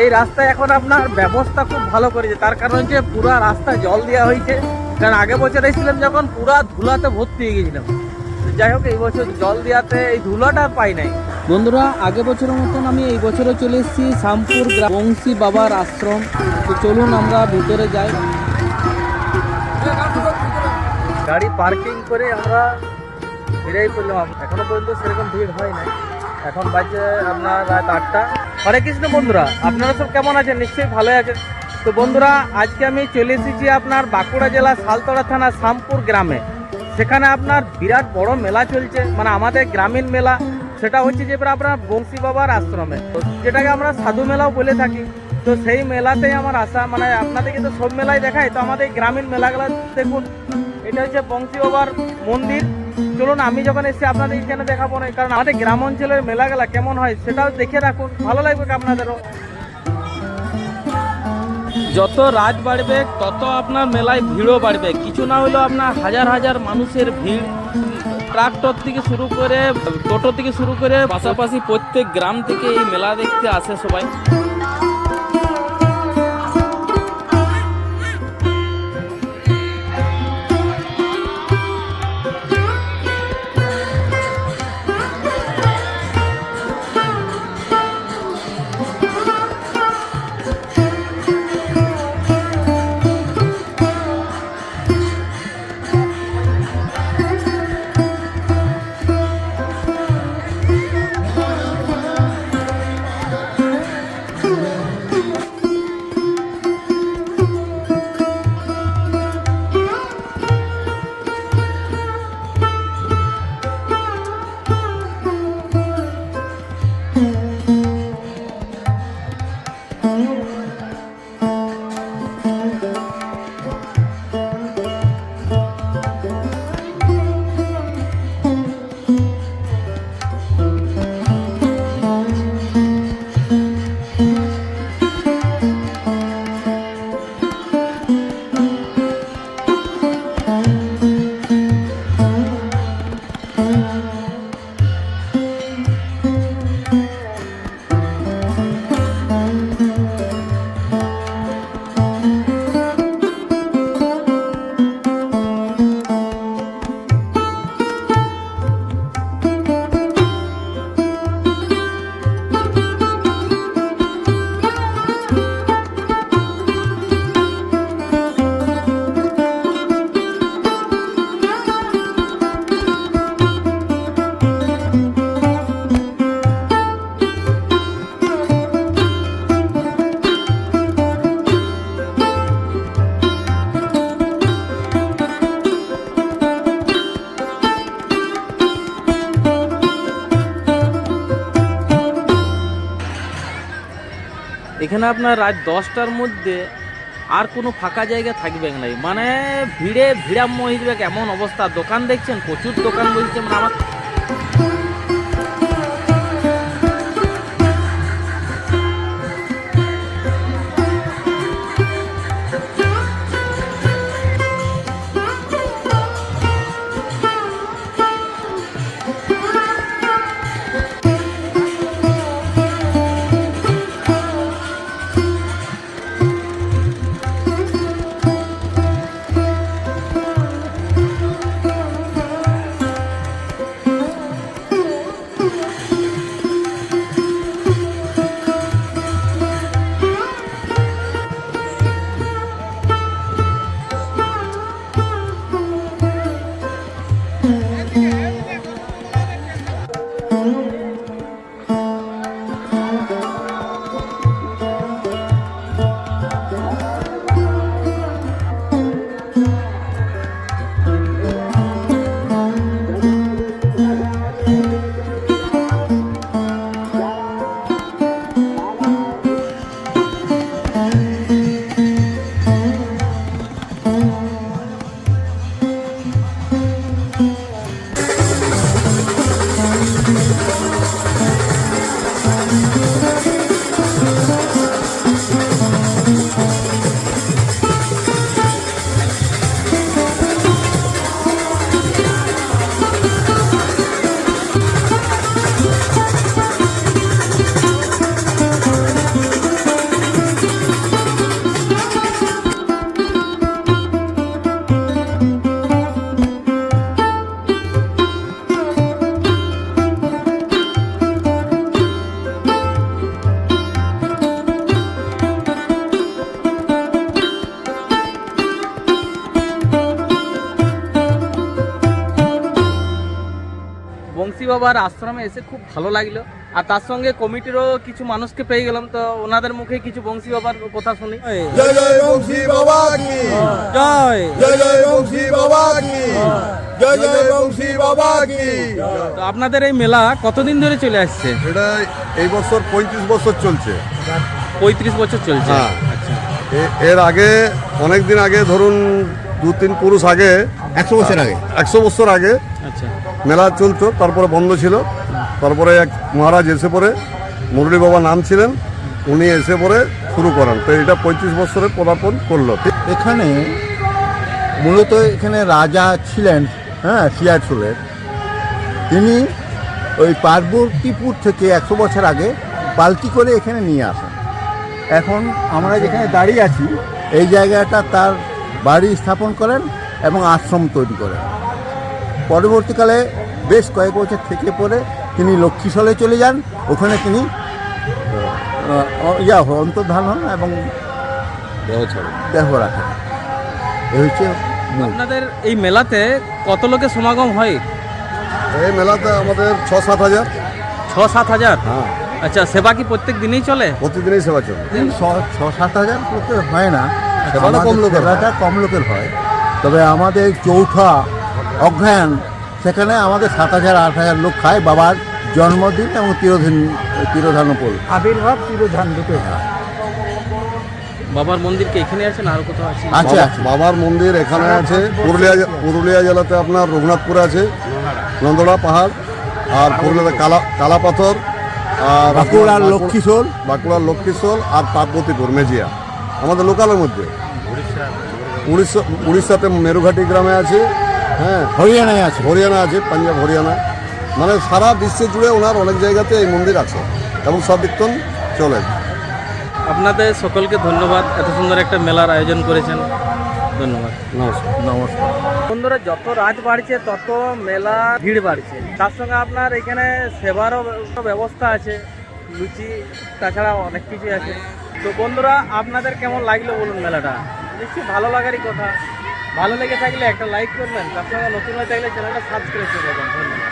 এই রাস্তায় এখন আপনার ব্যবস্থা খুব ভালো করেছে। তার কারণ হচ্ছে পুরা রাস্তা জল দেওয়া হয়েছে। কারণ আগে বছর এসেছিলাম যখন পুরা ধুলাতে ভর্তি হয়ে গেছিলাম। যাই হোক এই বছর জল দেওয়াতে এই ধুলাটা পাই নাই। বন্ধুরা আগে বছরের মতন আমি এই বছরও চলে এসেছি শামপুর গ্রাম বংশী বাবার আশ্রম। তো চলুন আমরা ভিতরে যাই। গাড়ি পার্কিং করে আমরা বেরিয়ে পড়লাম। এখনও পর্যন্ত সেরকম ভিড় হয় নাই। এখন বাজে আপনার রাত আটটা। হরে কৃষ্ণ বন্ধুরা, আপনারা সব কেমন আছেন? নিশ্চয়ই ভালো আছেন। তো বন্ধুরা, আজকে আমি চলে এসেছি আপনার বাঁকুড়া জেলা সালতলা থানা শামপুর গ্রামে। সেখানে আপনার বিরাট বড় মেলা চলছে মানে আমাদের গ্রামীণ মেলা। সেটা হচ্ছে যে আপনার বংশী বাবার আশ্রমে। যেটাকে আমরা সাধু মেলাও বলে থাকি। তো সেই মেলাতেই আমার আশা মানে আপনাদেরকে তো সব মেলায় দেখায় তো আমাদের গ্রামীণ মেলাগুলো দেখুন, এটা হচ্ছে বংশী বাবার মন্দির। চলুন, আমি যখন এসেছি আপনাদের এখানে দেখাবো না কারণ আমাদের গ্রাম অঞ্চলের মেলাগুলা কেমন হয় সেটাও দেখে রাখুন, ভালো লাগবে আপনাদেরও। যত রাত বাড়বে, তত আপনার মেলায় ভিড়ও বাড়বে। কিছু না হলেও আপনার হাজার হাজার মানুষের ভিড়। ট্রাক্টর থেকে শুরু করে, টোটো থেকে শুরু করে, পাশাপাশি প্রত্যেক গ্রাম থেকে এই মেলা দেখতে আসে সবাই। এখানে আপনার রাত দশটার মধ্যে আর কোনো ফাঁকা জায়গা থাকবে নাই মানে ভিড়ে ভিড়াম্য হয়ে এমন অবস্থা? দোকান দেখছেন, প্রচুর দোকান বলছে মানে আমার বাবার আশ্রমে এসে খুব ভালো লাগল। আর তার সঙ্গে কমিটিরও কিছু মানুষকে পেয়ে গেলাম তো ওনাদের মুখে কিছু বংশী বাবার কথা শুনি। জয় জয় বংশী বাবা কি? জয়। জয় জয় বংশী বাবা কি? জয় জয় বংশী বাবা কি? তো আপনাদের এই মেলা কতদিন ধরে চলে আসছে? এটা এই বছর পঁয়ত্রিশ বছর চলছে। পঁয়ত্রিশ বছর চলছে। হ্যাঁ। আচ্ছা। এর আগে অনেক দিন আগে ধরুন দু তিন পুরুষ আগে একশো বছর আগে। একশো বছর আগে আচ্ছা। মেলা চলতো তারপরে বন্ধ ছিল। তারপরে এক মহারাজ এসে পরে মুরলী বাবা নাম ছিলেন উনি এসে পরে শুরু করেন। তো এটা পঁয়ত্রিশ বছরে পদার্পণ করল। এখানে মূলত এখানে রাজা ছিলেন হ্যাঁ সিয়াচুলের তিনি ওই পার্বতীপুর থেকে একশো বছর আগে পালকি করে এখানে নিয়ে আসেন। এখন আমরা যেখানে দাঁড়িয়ে আছি এই জায়গাটা তার বাড়ি স্থাপন করেন এবং আশ্রম তৈরি করেন। পরবর্তীকালে বেশ কয়েক বছর থেকে পরে তিনি লক্ষ্মীশলে চলে যান। ওখানে তিনি ইয়া অন্তর্ধান হন এবং দেহ রাখেন। এ হচ্ছে আপনাদের এই মেলাতে কত লোকের সমাগম হয়? এই মেলাতে আমাদের ছ সাত হাজার। ছ সাত হাজার? হ্যাঁ। আচ্ছা সেবা কি প্রত্যেক দিনই চলে? প্রতিদিনই সেবা চলে। ছ- সাত হাজার লোকের হয় না। সেবাটা কম লোকের হয়। কম লোকের হয়। তবে আমাদের চৌঠা অজ্ঞায়ন সেখানে আমাদের সাত হাজার আট হাজার লোক খায় বাবার জন্মদিন এবং তিরোধান তিরোধান উপলক্ষে আবির্ভাব তিরোধান দুটো হয়। বাবার মন্দির কি এখানে আছেন আর কোথাও আছে? আছে বাবার মন্দির এখানে আছে। পুরুলিয়া পুরুলিয়া জেলাতে আপনার রঘুনাথপুরে আছে। নন্দড়া পাহাড়। আর পুরুলিয়াতে কালা কালা পাথর আর বাঁকুড়ার লক্ষ্মীশোল। বাঁকুড়ার লক্ষ্মীশোল আর পার্বতীপুর মেজিয়া। আমাদের লোকালের মধ্যে। উড়িষ্যা উড়িষ্যাতে মেরুঘাটি গ্রামে আছে হ্যাঁ। হরিয়ানায় আছে। হরিয়ানা আছে পাঞ্জাব হরিয়ানা। মানে সারা বিশ্ব জুড়ে ওনার অনেক জায়গাতে এই মন্দির আছে এবং সব সদীক্ষণ চলে। আপনাদের সকলকে ধন্যবাদ। এত সুন্দর একটা মেলার আয়োজন করেছেন। ধন্যবাদ। নমস্কার। নমস্কার। বন্ধুরা যত রাত বাড়ছে তত মেলা ভিড় বাড়ছে। তার সঙ্গে আপনার এখানে সেবারও ব্যবস্থা আছে লুচি তাছাড়া অনেক কিছু আছে। তো বন্ধুরা, আপনাদের কেমন লাগল বলুন মেলাটা? নিশ্চয়ই ভালো লাগারই কথা। ভালো লেগে থাকলে একটা লাইক করবেন সঙ্গে নতুন হয়ে থাকলে চ্যানেলটা সাবস্ক্রাইব করে দেবেন। ধন্যবাদ।